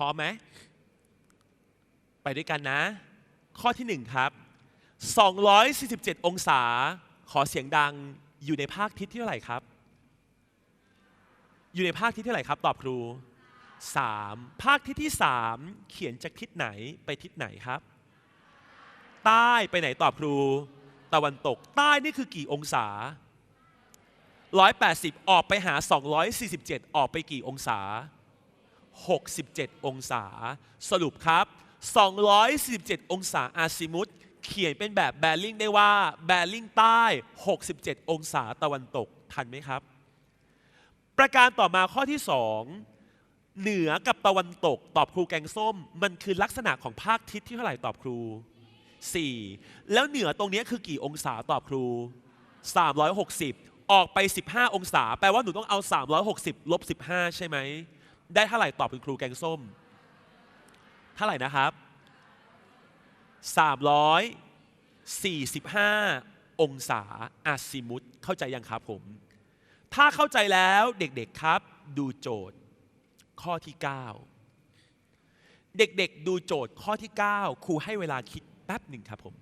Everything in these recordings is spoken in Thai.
ร้อมไหมไปด้วยกันนะ ข้อที่หนึ่งครับ 247 องศา ขอเสียงดังอยู่ในภาคทิศที่เท่าไหร่ครับ อยู่ในภาคทิศที่เท่าไหร่ครับ ตอบครู 3 ภาคทิศที่ 3 เขียนจากทิศไหนไปทิศไหนครับ ใต้ไปไหนตอบครู ตะวันตกใต้นี่คือกี่องศา 180 ออกไปหา 247 ออกไปกี่องศา 67 องศา สรุปครับ 247 องศาอาซิมุตเขียนเป็นแบบแบริ่งได้ว่าแบริ่งใต้ 67 องศาตะวันตก ทันไหมครับ ประการต่อมาข้อที่ 2 เหนือกับตะวันตก ตอบครูแกงส้ม มันคือลักษณะของภาคทิศที่เท่าไหร่ตอบครู 4 แล้วเหนือตรงนี้คือกี่องศาตอบครู 360 ออกไป 15 องศา แปลว่าหนูต้องเอา 360ลบ15 ใช่ไหม ได้เท่าไหร่ตอบคุณครูแกงส้ม เท่าไหร่นะครับ 345 องศาอาซิมุตเข้าใจยังครับผม ถ้าเข้าใจแล้วเด็กๆครับ ดูโจทย์ ข้อที่ 9 เด็กๆดูโจทย์ข้อที่ 9 ครูให้เวลาคิดแป๊บหนึ่งครับผม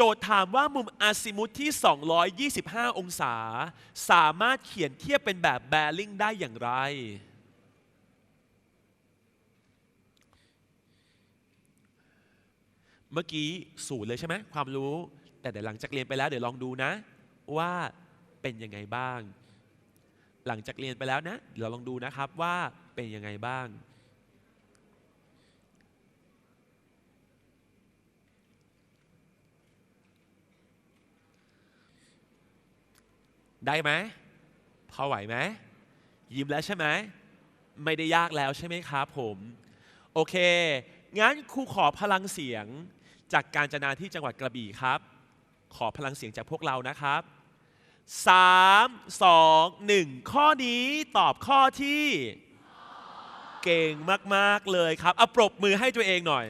โจทย์ถามว่ามุมอาซิมุตที่ 225 องศา สามารถเขียนเทียบเป็นแบบแบริ่งได้อย่างไร เมื่อกี้ศูนย์เลยใช่ไหมความรู้ แต่เดี๋ยวหลังจากเรียนไปแล้วเดี๋ยวลองดูนะ ว่าเป็นยังไงบ้าง หลังจากเรียนไปแล้วนะ เดี๋ยวลองดูนะครับว่าเป็นยังไงบ้าง ได้ไหมพอไหวไหมยิ้มแล้วใช่ไหมไม่ได้ยากแล้วใช่ไหมครับผม โอเค งั้นครูขอพลังเสียงจากการจนาที่จังหวัดกระบี่ครับ ขอพลังเสียงจากพวกเรานะครับ 3 2 1 ข้อนี้ตอบข้อที่ เก่งมาก ๆ เลยครับเอาปรบมือให้ตัวเองหน่อย